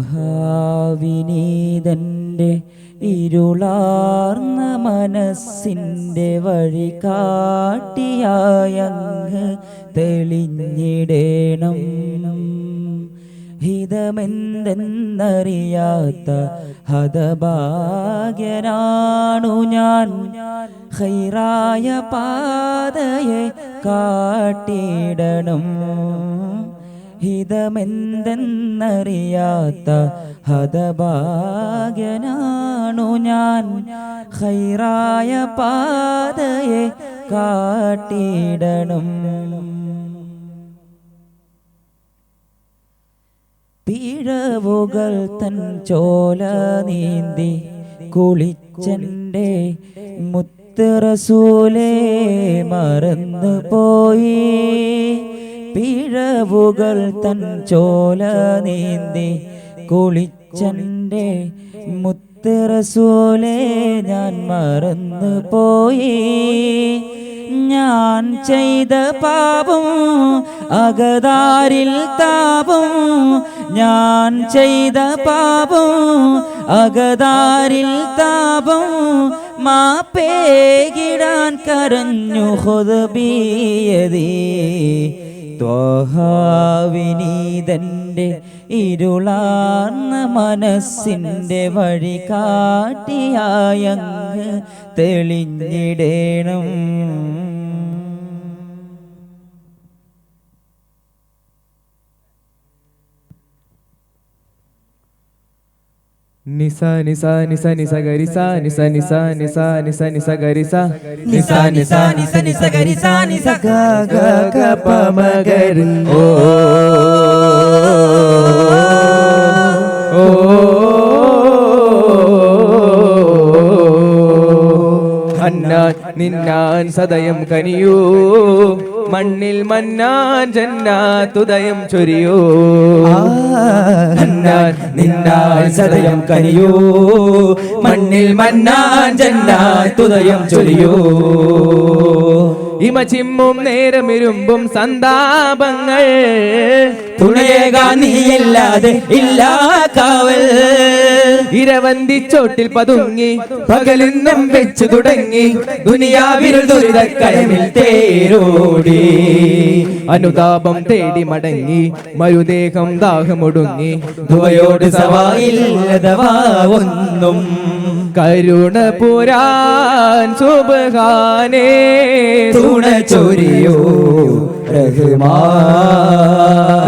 ത്വഹാവിനീതന്റെ ഇരുളാർന്ന മനസ്സിന്റെ വഴി കാട്ടിയായങ്ങ് തെളിഞ്ഞിടേണം. ഹിതമെന്തെന്നറിയാത്ത ഹതഭാഗ്യനാണു ഞാൻ. ഹൈറായ പാതയെ കാട്ടിടണം. ഹിതമെന്തെന്നറിയാത്ത ഹതഭാഗ്യനാണു ഞാൻ. ഹൈറായ പാതയെ കാട്ടിടണം. പിഴവുകൾ തൻ ചോല നീന്തി കുളിച്ചന്റെ മുത്തറസൂലേ മറന്നു പോയി പിഴവുകൾ തൻ ചോല നീന്തി കുളിച്ചന്റെ മുത്തറസോലെ ഞാൻ മറന്നു പോയി. ഞാൻ ചെയ്ത പാപം അകതാരിൽ താപം. ഞാൻ ചെയ്ത പാപം അകതാരിൽ താപം. മാപ്പേകിടാൻ കരഞ്ഞു ഹൊതബീയതീ ത്വഹാവിനീതന്റെ ഇരുളാർന്ന മനസ്സിന്റെ വഴി കാട്ടിയായങ്ങ് തെളിഞ്ഞിടേണം. నిసా నిసా నిసా నిసా గరిసా నిసా నిసా నిసా నిసా నిసా గరిసా నిసా నిసా నిసా నిసా గరిసా నిసా గ గ గ ప మ గరి ఓ നിന്നാൻ സദയം കനിയൂ. മണ്ണിൽ മന്നാൻ ജന്നാത്തുദയം ചൊരിയൂ. അന്നാൻ നിന്നാൽ സദയം കനിയൂ. മണ്ണിൽ മന്നാൻ ജന്നാത്തുദയം ചൊരിയോ. ഇമ ചിമ്മും നേരമിരുമ്പും സന്താപങ്ങൾ. തുണയേകാൻ നീയല്ലാതെ ഇല്ലാ കാവൽ. ഇരവന്തിച്ചോട്ടിൽ പതുങ്ങി പകലിന്നും വെച്ചു തുടങ്ങി ദുനിയാവിൽ ദുരിതക്കയമിൽ തേരോടി. അനുതാപം തേടി മടങ്ങി മരുദേഹം ദാഹമൊടുങ്ങി. ദുവയോട് സവായില്ലതവാ ഒന്നും. കരുണ പുരാൻ സുബഹാനേ തുണ ചൊരിയോ.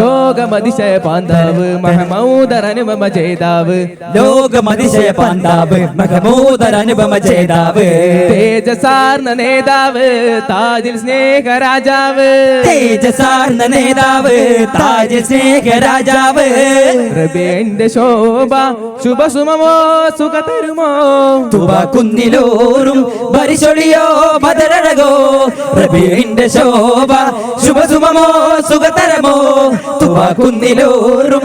ലോകമതിശയ പാന്താവ് മഹമൗദർ അനുപമ ചെയ്താവ് ലോകമതിശയ പാന്താവ് മഹമൂദർ അനുപമ ചെയ്താവ് തേജസാർന്ന നേതാവ് താജിൽ സ്നേഹരാജാവ്. തേജസാർന്ന നേതാവ് താജിൽ സ്നേഹ രാജാവ് പ്രഭേന്റെ ശോഭ ശുഭസുമമോ സുഖ തരുമോ തുവ കുന്നിലോറും പരിശൊളിയോ ബദരഴകോ പ്രഭേന്റെ ശോഭ ശുഭസുമമോ സുഖതരമോ? തുവാക്കുന്നിലോറും കുന്നിലോറും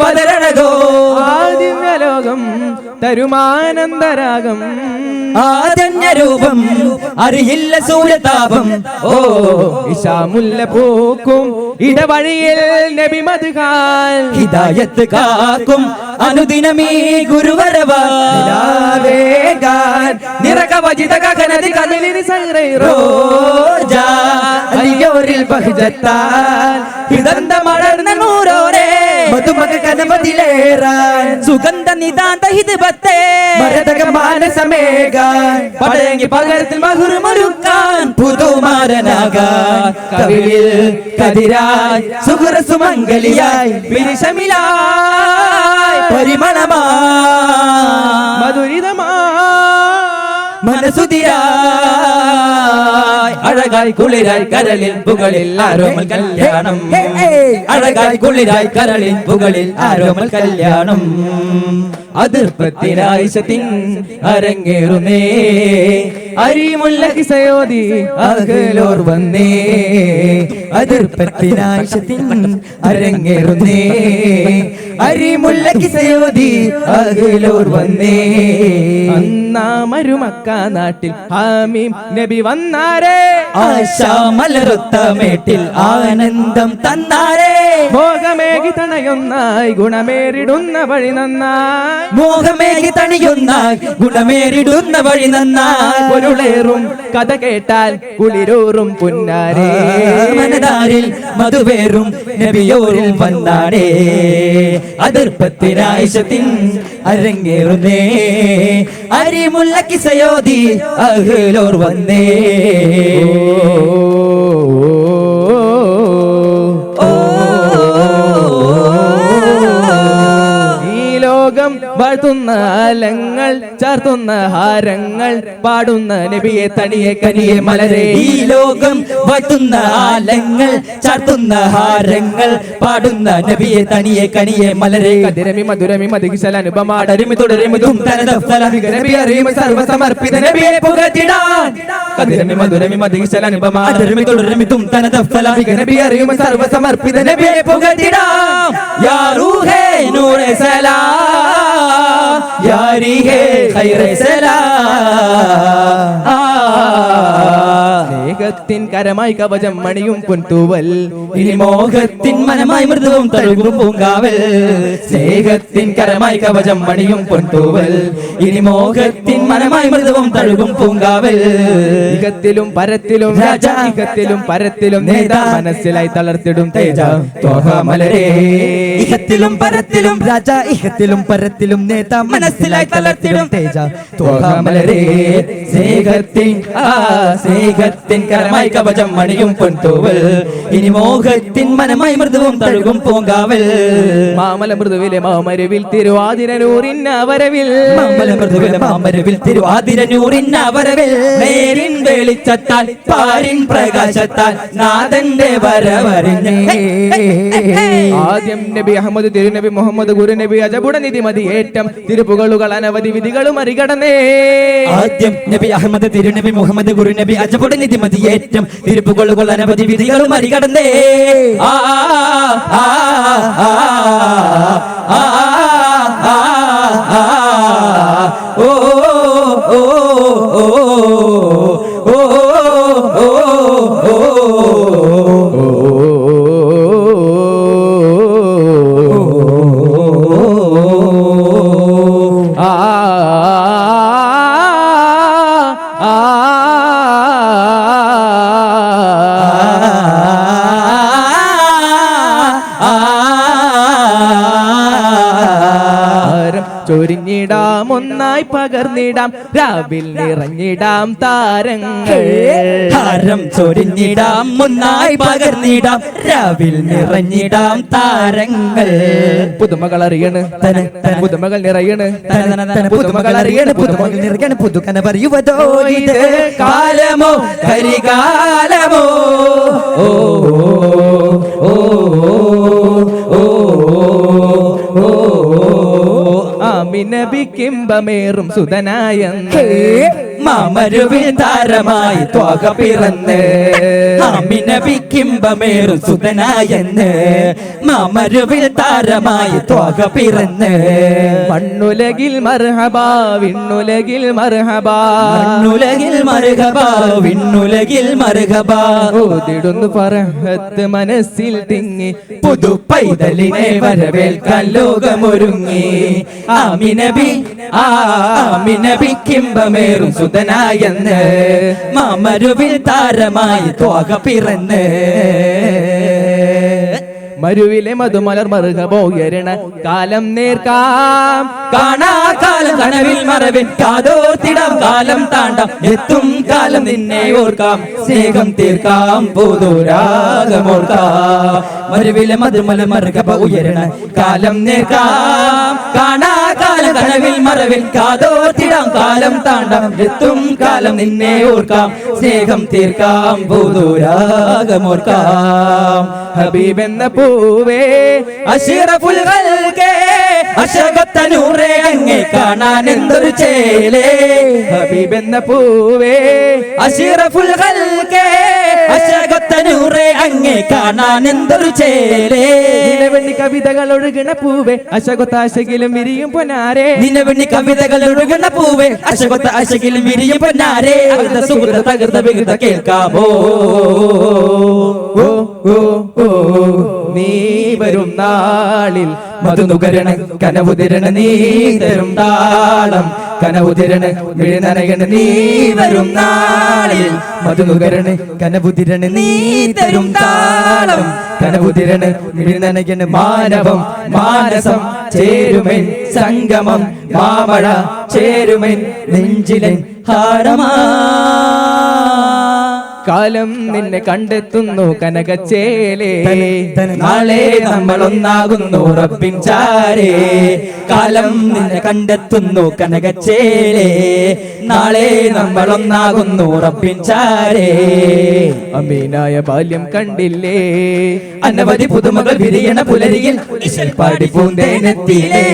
പതരണകോ? ബദരഴകോ ലോകം തരുമാനന്ദരാഗം ആദന്യരൂപം അറിയില്ല സൂര്യതാപം. ഓ ഇഷാമുല്ല പൂക്കും ഇടവഴിയിൽ നബി മധുകാൽ ഹിദായത്ത് കാക്കും അനുദിനമീ ഗുരുവരവാൻ നിറകവചിത ഗഗനതി കതിലിനി റോജ അലിയോരിൽ ബഹുജത്താൽ ഹിതന്ത മലർന്ന നൂരോരേ മധുമക കനപതിലേറാൻ സുഗന്ധ നിതാന്ത ഹിതബത്തെ മരതക മാനസമേകാൻ പടയങ്ങി പകരത്തിൽ മകുറുമൊരുക്കാൻ പുതുമാരനാകാൻ കവിളിൽ കതിരായി സുഹൃ സുമംഗലിയായി പിരിശമിലായി പരിമളമാ മധുരിതമാ മനസുതിരായി അഴകായി കുളിരായി കരളിൽ പുകളിൽ ആരോമൽ കല്യാണം. അഴകായി കുളിരായി കരളിൽ പുകളിൽ ആരോമൽ കല്യാണം. അതിർപ്പത്തിനായിശത്തിൻ അരങ്ങേറുന്നേ. അരിമുല്ല കിസയോതി അകലോർ വന്നേ. അതിർപ്പത്തിനായിശത്തിൻ അരങ്ങേറുന്നേ. അരിമുല്ല സേവതി അകലോർ വന്നേ. അന്നാ മരുമക്ക നാട്ടിൽ ഹാമീം നബി വന്നാരേ. ആശാമലറുത്ത മേട്ടിൽ ആനന്ദം തന്നാരേ. മോഹമേകി തണയൊന്നായി ഗുണമേറിടുന്ന വഴി നന്നായി. മോഹമേകി തണിയുന്ന ഗുണമേറിടുന്ന വഴി നന്നായി. പൊരുളേറും കഥ കേട്ടാൽ കുളിരൂറും പുന്നാരേ. മനതാരിൽ മധുവേറും നബിയോരിൽ വന്നാടേ അതിർപ്പത്തിനായിഷത്തിൻ അരങ്ങേറുന്നേ അരിമുല്ല കിസയോതി അഹ്ലോർ വന്നേ ലോകം വാഴ്ത്തുന്ന അലങ്ങൾ ചാർത്തുന്ന ഹാരങ്ങൾ പാടുന്ന നബിയെ തണിയെ കനിയെ മലരെ. ഈ ലോകം വാഴ്ത്തുന്ന ആലങ്ങൾ ചാർത്തുന്ന ഹാരങ്ങൾ പാടുന്ന നബിയെ തനിയെ കനിയെ മലരെ. കതിരമി മധുരമി മതികിശല അനുപമാടരുമി തുടരിമി സർവസമർപ്പിത നബിയെ പുകഴ്ത്തിടാൻ. കതിരമി മധുരമി മതികിശല അനുപമാടരുമി തുടരുമി തും തനദഫല നബി അറിയുമ സർവസമർപ്പിത നബിയെ പുകഴ്ത്തിടാം. യാ റൂഹേ നൂറെ സലാം. യാ ഖൈറ ഖൈറെ സലാം. സ്നേഹത്തിൻ കരമായി കവചം മണിയും പൊൻതൂവൽ. ഇനി മോഹത്തിൻ മനമായി മൃദുവും തഴുകും പൂങ്കാവൽ. സ്നേഹത്തിൻ കരമായി കവചം മണിയും പൊൻതൂവൽ. ഇനി മോഹത്തിൻ മനമായി മൃദുവും തഴുകും പൂങ്കാവൽ. ഇഹത്തിലും പരത്തിലും രാജ. ഇഹത്തിലും പരത്തിലും നേതാ. മനസ്സിലായി തളർത്തിടും തേജ. ത്വഹ ഇഹത്തിലും പരത്തിലും രാജ ഇഹത്തിലും പരത്തിലും നേതാ. മനസ്സിലായി തളർത്തിടും തേജ. ത്വഹ മലരേ. സ്നേഹത്തിൻ ആ സ്നേഹത്തിൻ കരമായി കവചം മണിയും പൊൻതൂവൽ. ഇനി മോഹത്തിൻ മനമായി മൃദുവും തഴുകും പൂങ്കാവൽ. മാമല മൃദുവിലെ മാമരവിൽ തിരുവാതിരനൂറിൻ അവരവിൽ. മാമല മൃദുവിലെ മാമരവിൽ തിരുവാതിരനൂറിൻ അവരവിൽ. നേരിൻ വെളിച്ചത്താൽ പാരിൻ പ്രകാശത്താൽ നാഥന്റെ വരവറിഞ്ഞേ. ആദ്യം നബി അഹമ്മദ് തിരുനബി മുഹമ്മദ് ഗുരുനബി അജബുട നിധി മതി ഏറ്റം. തിരുപ്പുകളുകൾ അനവധി വിധികളും മറികടന്നേ. ആദ്യം നബി അഹമ്മദ് തിരുനബി മുഹമ്മദ് ഗുരുനബി അജബുട നിധി മതിയേറ്റം തിരുപ്പുകളുകൾ അനവധി വിധികൾ മറികടന്നേ ആ ആ, ആ, ഓ ഓ ഓ ചൊരിഞ്ഞിടാം ഒന്നായി പകർന്നിടാം. രാവിൽ നിറഞ്ഞിടാം താരങ്ങൾ. താരം ചൊരിഞ്ഞിടാം. ഒന്നായി പകർന്നിടാം. രാവിൽ നിറഞ്ഞിടാം താരങ്ങൾ. പുതുമകൾ അറിയണ്. പുതുമകൾ നിറയണ്. പുതുമകൾ അറിയണ്. പുതുമകൾ നിറയണ്. പുതുക്കന പറയുവതോ ഇത് കാലമോ? കരികാലമോ? ഓ ആമിനബിക്കിമ്പമേറും സുതനായെന്ന് മാമരുവിൽ താരമായി ത്വക പിറന്ന്. അമിനബിക്കിമ്പമേറു സുതനായെന്ന് മാമരുവിൽ താരമായി ത്വക പിറന്ന്. മണ്ണുലകിൽ മർഹബാ വിണ്ണുലകിൽ മർഹബാ. മണ്ണുലകിൽ മർഹബ വിണ്ണുലകിൽ മർഹബ. ഓതിടുന്നു പറഹത്ത് മനസ്സിൽ തിങ്ങി. പുതു പൈതലിനെ വരവേൽക്കാൻ ലോകമൊരുങ്ങി. ആമിനബി ആ ആമിനബിക്കിമ്പമേറും സുതനായെന്ന് മാമരുവിൽ താരമായി തോക പിറന്ന്. മരുവിലെ മധുമലർ മറുക പോകരണ കാലം നേർക്കാം. കാണാ കാലം കനവിൽ മറവിൻ കാതോർത്തിടാം. കാലം താണ്ടാം. എത്തും കാലം നിന്നെ ഓർക്കാം. സ്നേഹം തീർക്കാം. പുതുരാഗമോർക്കാം മരുവിലെ മധുമല മറുക പോകരണ കാലം നേർക്കാം. കാണാ കനവിൽ മറവിൽ കാതോർത്തിടാം. കാലം താണ്ടാം എത്തും കാലം നിന്നെ ഓർക്കാം. സ്നേഹം തീർക്കാം ഭൂതൂരാഗമോർക്കാം ഹബീബ് എന്ന പൂവേ അഷിറഫുൽ ഖൽഖേ അശകത്തനൂറെ അങ്ങേ കാണാൻ എന്തൊരു ചേലേ. ഹബീബ് എന്ന പൂവേ അഷിറഫുൽ ഖൽഖേ അശകത്തനൂറെ അങ്ങേ കാണാൻ എന്തൊരു ചേലേ നിലവെണ്ണി കവിതകൾ ഒഴുകണ പൂവേ അശകൊത്താശകിലും വിരിയും പൊന്നാരേ. നിലവിണി കവിതകൾ ഒഴുകണ പൂവേ അശകൊത്ത അശകിലും വിരിയും പൊന്നാരേ. അകൃത സുഹൃത തകൃത വികൃത കേൾക്കാമോ? ഓ ഓ ഓ നീ വരും നാളിൽ മധുനുകരണ കനവുതിരണ നീ തരും താളം. കനവുതിരണ മിഴുനനകണ നീ വരും നാളിൽ. മധുനുകരണ് കനവുതിരണ് നീ തരും താളം. കനവുതിരണ് മിഴുനനകണ മാനവം മാനസം. ചേരുമെൻ സംഗമം. മാമഴ ചേരുമെൻ നെഞ്ചിലൻ ഹാരമാ. കാലം നിന്നെ കണ്ടെത്തുന്നു കനകച്ചേലേ. നാളെ നമ്മൾ ഒന്നാകുന്നു റബ്ബിൻ ചാരേ. കാലം നിന്നെ കണ്ടെത്തുന്നു കനകച്ചേലേ. നാളെ നമ്മൾ ഒന്നാകുന്നു റബ്ബിൻ ചാരേ. അമീനായ ബാല്യം കണ്ടില്ലേ? അനവധി പുതുമകൾ വിരിയണ പുലരിയിൽ പാടി പൂന്തേനെത്തിയിലേ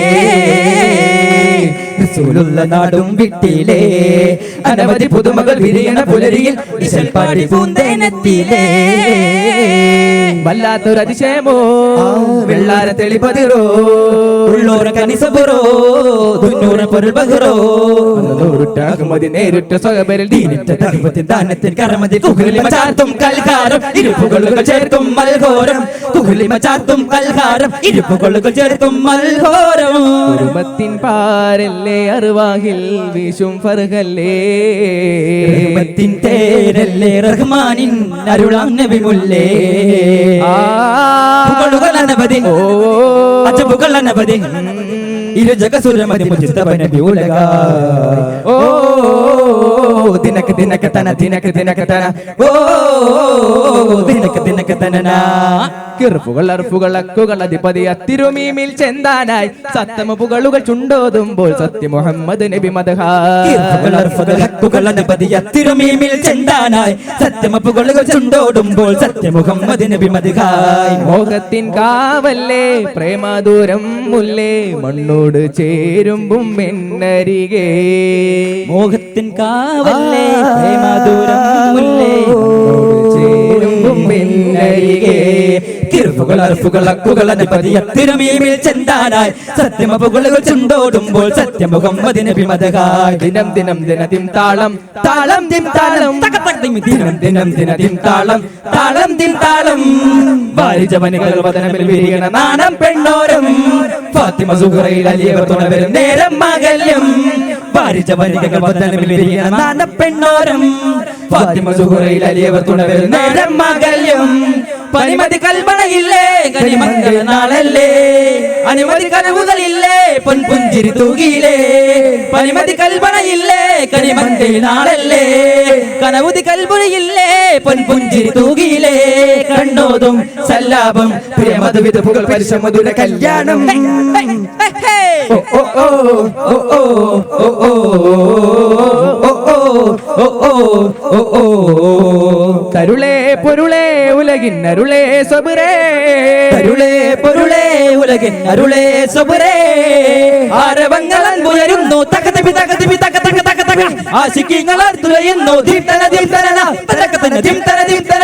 റസൂലുള്ള നാടും വിട്ടിലേ. അനവധി പുതുമകൾ വിരിയണ പുലരിയിൽ ഇശൽ പാടി പൂന്തേനെത്തിയിലേ. വല്ലാത്തൊരു അതിശയമോ? വെള്ളാര തെളിപതിറോ ഉള്ളോര കനിസബുറോ തുന്നൂറ പൊരുൾ ബഹുറോ മതി നേരിട്ട സ്വകപരിൽ ദീനിറ്റ തകപ്പത്തിൻ ദാനത്തിൽ കരമതി കുഹുലിമ ചാർത്തും കൽഹാരം. ഇരുപ്പുകളുകൾ ചേർത്തും മൽഘോരം. കുഹുലിമ ചാർത്തും കൽഹാരം. ഇരുപ്പുകളുകൾ ചേർത്തും മൽഘോരം. കുടുംബത്തിൻ പാരല്ലേ? അറുവാഹിൽ വീശും ഫർഹല്ലേ റഹ്മത്തിൻ തേരല്ലേ റഹ്മാനിൻ അരുളാം നബിമുല്ലേ പുകളുകൾ അനവധി ഓ. അജബുകൾ അനവധി ഇരു ജഗസുരമതി മുജിത്തബ നബി ഉലക ഓ ദിനക്ക് ദിനക്ക് തന ദിനക്ക് ദിനക്ക് തന. ഓ ദിനക്ക് ദിനക്ക് തനനാ. കിറുപ്പുകൾ അർഫുകൾ അക്കുകൾ അധിപതി അത്തിരുമീമിൽ ചെന്താനായി സത്തമ പുകളുകൾ ചുണ്ടോതുമ്പോൾ സത്യ മുഹമ്മദ് നബി മദഹായ് തിരുമീമിൽ സത്യമ പുകളുകൾ ചുണ്ടോടുമ്പോൾ സത്യമുഹമ്മദ് നബി മതിഹായ് മോഹത്തിൻ കാവല്ലേ പ്രേമദൂരം മുല്ലേ മണ്ണോട് ചേരുമ്പും എന്നരികെ. മോഹത്തിൻ കാവല്ലേ പ്രേമദൂരം മുല്ലേ അക്കുകൾ അധിപതി സത്യമപ്പുകളുകൾ ചുണ്ടോടുമ്പോൾ നബി ദിനം ദിനം ദിനതിം താളം. താളം ദിം താളം. ദിനം ദിനം താളം. താളം താളം. വാരിജവനികൾ വദനമിൽ വിരിയണ നാണം പെണ്ണോരം. ഫാത്തിമ സുഹറയിൽ അലിയവർ തുണവരും നേരം മകല്യം. വിരിയണ നാണം പെണ്ണോരം. ഫാത്തിമ സുഹറയിൽ അലിയവർ തുണവരും നേരം മകല്യം. പനിമതി കൽപ്പനയില്ലേ കനിമംഗള നാളല്ലേ? അനിമതി കനവുകളില്ലേ പൊൻപുഞ്ചിരി തൂകിയിലേ പനിമതി കൽപ്പനയില്ലേ കനിമംഗള നാളല്ലേ? കനവുതി കൽപ്പനയില്ലേ പൊൻപുഞ്ചിരി തൂകിയിലേ കണ്ണോതും സല്ലാപം പ്രിയമധുവിധുകൾ പരിശ്രമതുര കല്യാണം. ഓ ഓ ഓ ഓ ഓ ഓ ഓ. തരുളേ പൊരുളേ ഉലകിൻ അരുളേ സബുരേ തരുളേ പൊരുളേ ഉലകിൻ അരുളേ സബുരേ ആരവങ്ങളൻ പുലരുന്നു തകതപി തകതപി തക തക തക തക ആശിക്കിങ്ങൾ അർത്തുലയുന്നു ദീപ്തന ദീപ്തന പതക്കത്തിന് ദീപ്തന ദീപ്തന